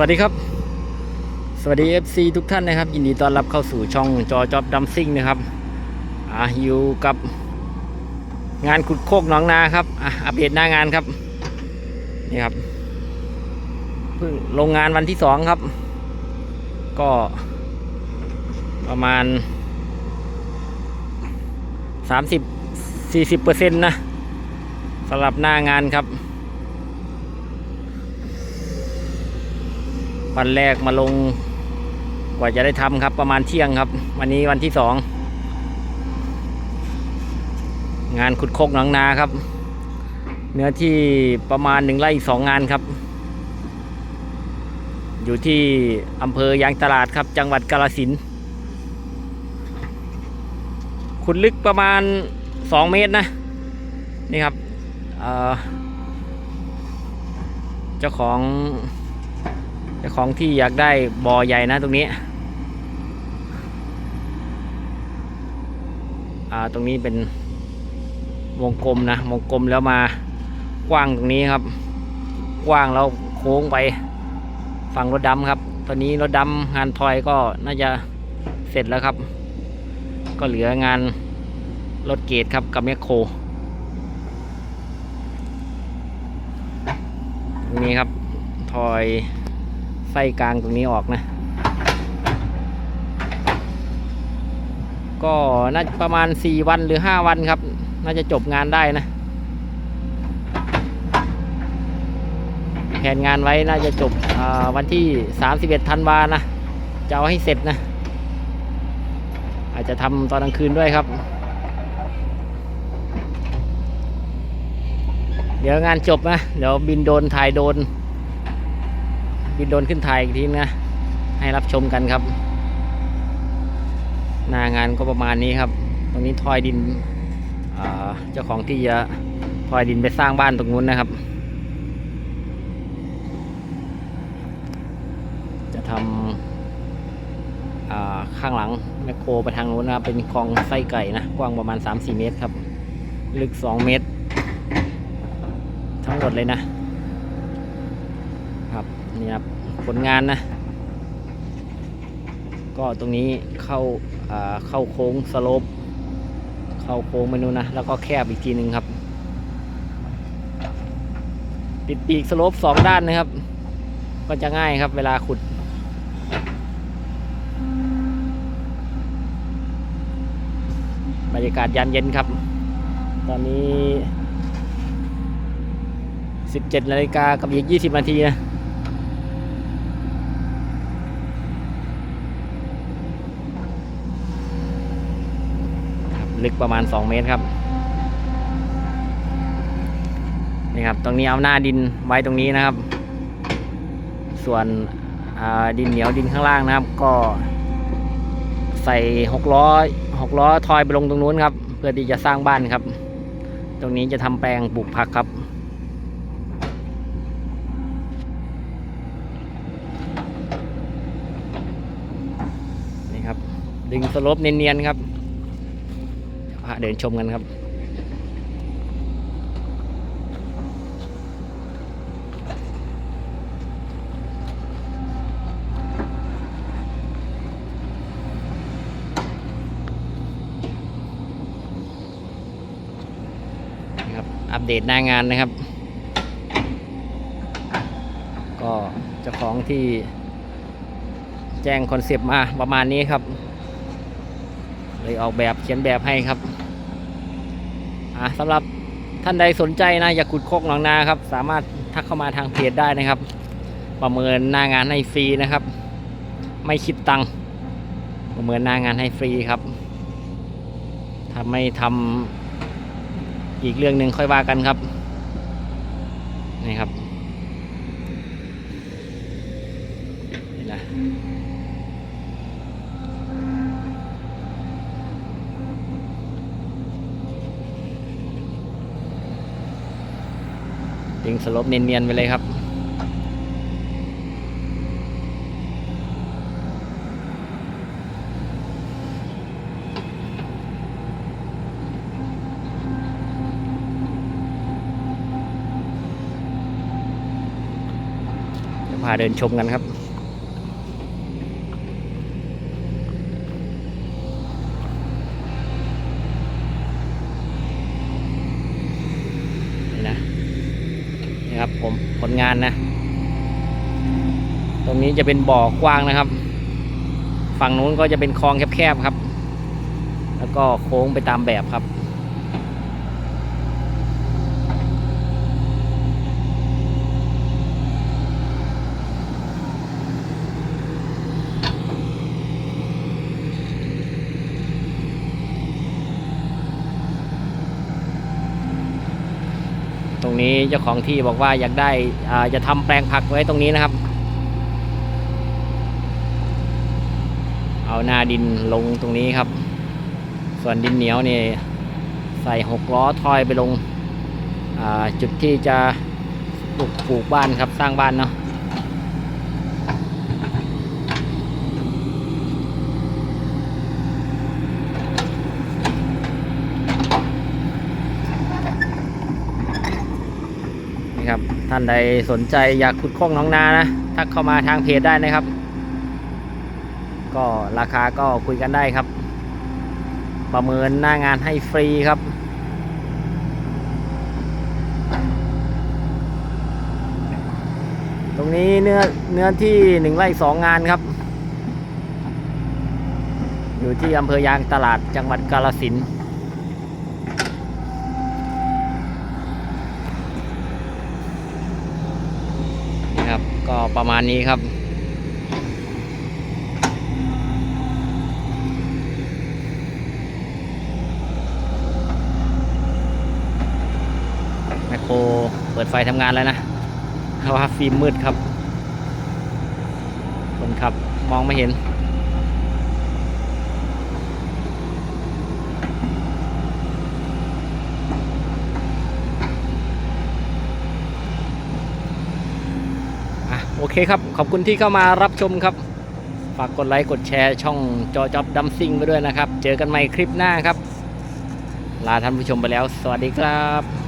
วัสดีครับ สวัสดี FC ทุกท่านนะครับยินดีต้อนรับเข้าสู่ช่องจอจอบดัมซิ่งนะครับอ่าอยู่กับงานขุดโคกหนองนาครับอะอัปเดตหน้างานครับนี่ครับเพิ่งลงงานวันที่สองครับ ก็ประมาณ 30-40%เปอร์เซ็นต์นะสำหรับหน้างานครับ วันแรกมาลง กว่าจะได้ทำครับ ประมาณเที่ยงครับ วันนี้วันที่สอง งานขุดโคกหนองนาครับ เนื้อที่ประมาณหนึ่งไร่สองงานครับ อยู่ที่อำเภอยางตลาดครับ จังหวัดกาฬสินขุดลึกประมาณสองเมตรนะ นี่ครับเเจ้าของ เจ้าของที่อยากได้บ่อใหญ่นะตรงนี้ อ่าตรงนี้เป็นวงกลมนะวงกลมแล้วมากว้างตรงนี้ครับ กว้างแล้วโค้งไปฝั่งรถดำครับ ตอนนี้รถดำงานทอยก็น่าจะเสร็จแล้วครับ ก็เหลืองานรถเกตครับกับแมคโครตรงนี้ครับทอย ไส้กลางตรงนี้ออกนะ ก็น่าจะประมาณ 4 วันหรือ 5 วันครับ น่าจะจบงานได้นะ แผนงานไว้น่าจะจบวันที่ 31ธันวานะ จะเอาให้เสร็จนะ อาจจะทำตอนกลางคืนด้วยครับเดี๋ยวงานจบนะ เดี๋ยวบินโดนถ่ายโดน บินโดนขึ้นถ่ายอีกทีนะ ให้รับชมกันครับ หน้างานก็ประมาณนี้ครับ ตรงนี้ทอยดินเจ้าของที่จะทอยดินไปสร้างบ้านตรงนู้นนะครับ จะทำข้างหลังแมคโครไปทางนู้นนะเป็นคลองไส้ไก่นะ กว้างประมาณ 3-4 เมตรครับ ลึก 2 เมตร ทั้งหมดเลยนะ ครับนี่ครับผลงานนะ ก็ตรงนี้เข้าเข้าโค้งสโลปเข้าโค้งไปนู่นนะ แล้วก็แคบอีกทีหนึ่งครับปิดปีกสโลปสองด้านนะครับ ก็จะง่ายครับเวลาขุดบรรยากาศยามเย็นครับ ตอนนี้ 17นาฬิกากับอีก 20 นาทีนะ ครับ ลึกประมาณ 2 เมตรครับนี่ครับ ตรงนี้เอาหน้าดินไว้ตรงนี้นะครับ ส่วนดินเหนียวดินข้างล่างนะครับ ก็ใส่หกล้อหกล้อทอยไปลงตรงนู้นครับ เพื่อที่จะสร้างบ้านครับ ตรงนี้จะทำแปลงปลูกผักครับนี่ครับ ดึงสลปเนียนๆครับ เดินชมกันครับนะครับอัปเดตหน้างานนะครับ ก็เจ้าของที่แจ้งคอนเซปต์มาประมาณนี้ครับ เลยออกแบบเขียนแบบให้ครับ อ่าสำหรับท่านใดสนใจนะอยากขุดโคกหนองนาครับ สามารถทักเข้ามาทางเพจได้นะครับ ประเมินหน้างานให้ฟรีนะครับ ไม่คิดตังค์ประเมินหน้างานให้ฟรีครับถ้าไม่ทำอีกเรื่องหนึ่งค่อยว่ากันครับนี่ครับนี่นะ ดึง สลบเนียนๆไปเลยครับ พาเดินชมกันครับ นี่นะ นี่ครับ ผลงานนะ ตรงนี้จะเป็นบ่อกว้างนะครับ ฝั่งนู้นก็จะเป็นคลองแคบๆครับ แล้วก็โค้งไปตามแบบครับ นี้เจ้าของที่บอกว่าอยากได้อ่าจะทำแปลงผักไว้ตรงนี้นะครับ เอาหน้าดินลงตรงนี้ครับ ส่วนดินเหนียวนี่ใส่หกล้อทอยไปลงอ่าจุดที่จะปลูกปลูกบ้านครับสร้างบ้านเนาะ นี่ครับ ท่านใดสนใจอยากขุดโค้งหน้องนานะทักเข้ามาทางเพจได้นะครับ ก็ราคาก็คุยกันได้ครับ ประเมินหน้างานให้ฟรีครับตรงนี้เนื้อเนื้อที่หนึ่งไร่สองงานครับ อยู่ที่อำเภอยางตลาดจังหวัดกาลสินธุ์ นี่ครับ ก็ประมาณนี้ครับ แมคโครเปิดไฟทำงานแล้วนะเพราะว่าฟิล์มมืดครับ คนขับมองไม่เห็น โอเคครับ ขอบคุณที่เข้ามารับชมครับ ฝากกดไลค์กดแชร์ช่องจอจอบดัมซิงไปด้วยนะครับ เจอกันใหม่คลิปหน้าครับ ลาท่านผู้ชมไปแล้ว สวัสดีครับ